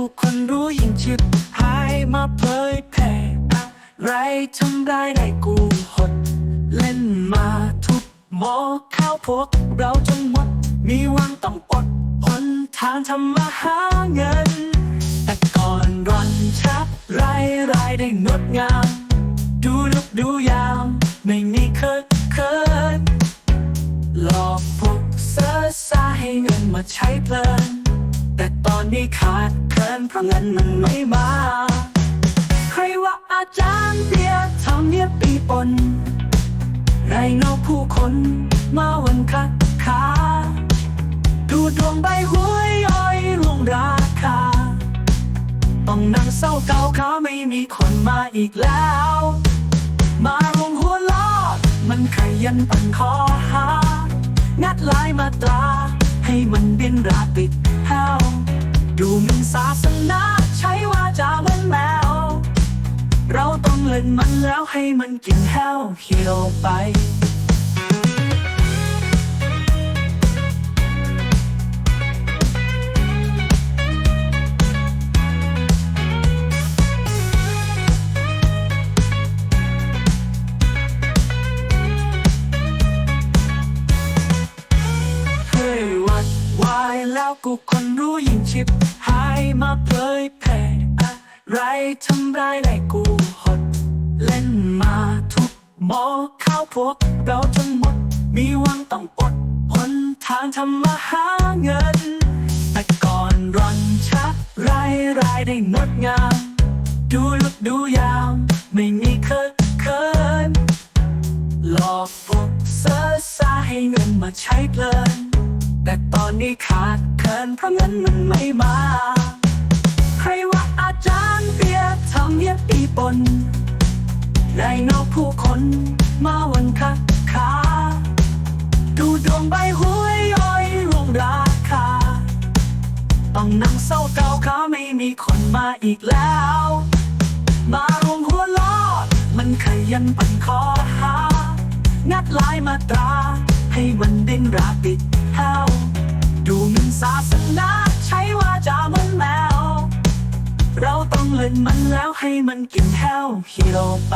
กูคนรู้ยิ่งชิบหายมาเผยแผ่ไรทำได้ได้กูหด เล่นมาทุกหมอข้าวพวกเราจนหมด มีวังต้องอดหนทางทำมาหาเงิน แต่ก่อนรันชักไรไรได้งดงาม ดูลุกดูยาม ไม่มีเคิดเคินหลอกพวกเสือสาให้เงินมาใช้เพลิน แต่ตอนนี้ขาดเคินเพราะเงินมันไม่มา ใครว่าอาจารย์เบียร์ทำเนียบปีปนไรเงาผู้คนมาวันคักขาดูดวงใบหวยอ้อยลวงราคา ต้องนั่งเศร้าเก่าขาไม่มีคนมาอีกแล้ว มารวมหัวล้อมันขยันปั่นคอหา งัดลายมาตราให้มันบินราดปิด ดูมินศาสนาใช้ว่าจาเหมือนแมว เราต้องเล่นมันแล้วให้มันกินแห้วเหี่ยวไปเฮ้ยวัดวแล้วกูคนิบหายมาเผยแผ่อะไรทำร้ายได้กูหด เล่นมาทุกหมอข้าวพวกเราจนหมด มีวังต้องอดหนทางทำมาหาเงิน แต่ก่อนรันชักรายรายได้งดงาม ดูลุกดูยามไม่มีเคิดเคินหลอกพวกเสือสาให้เงินมาใช้เพลิน แต่ตอนนี้ขาดเคินเพราะเงินมันไม่มา ใครว่าอาจารย์เบียทำเนียบปีปนในนอกผู้คนมาวันคักขาดูดวงใบหวยอ้อยลวงราคา ต้องนั่งเศร้าเก่าขาไม่มีคนมาอีกแล้ว มารวมหัวล้อมันขยันปั่นคอหา งัดลายมาตรา ให้มันดิ้นราปิด แห้วดูมันศาสนาใช้ว่าจามือนแมวเราต้องเล่นมันแล้วให้มันกินแถวฮีโร่ไป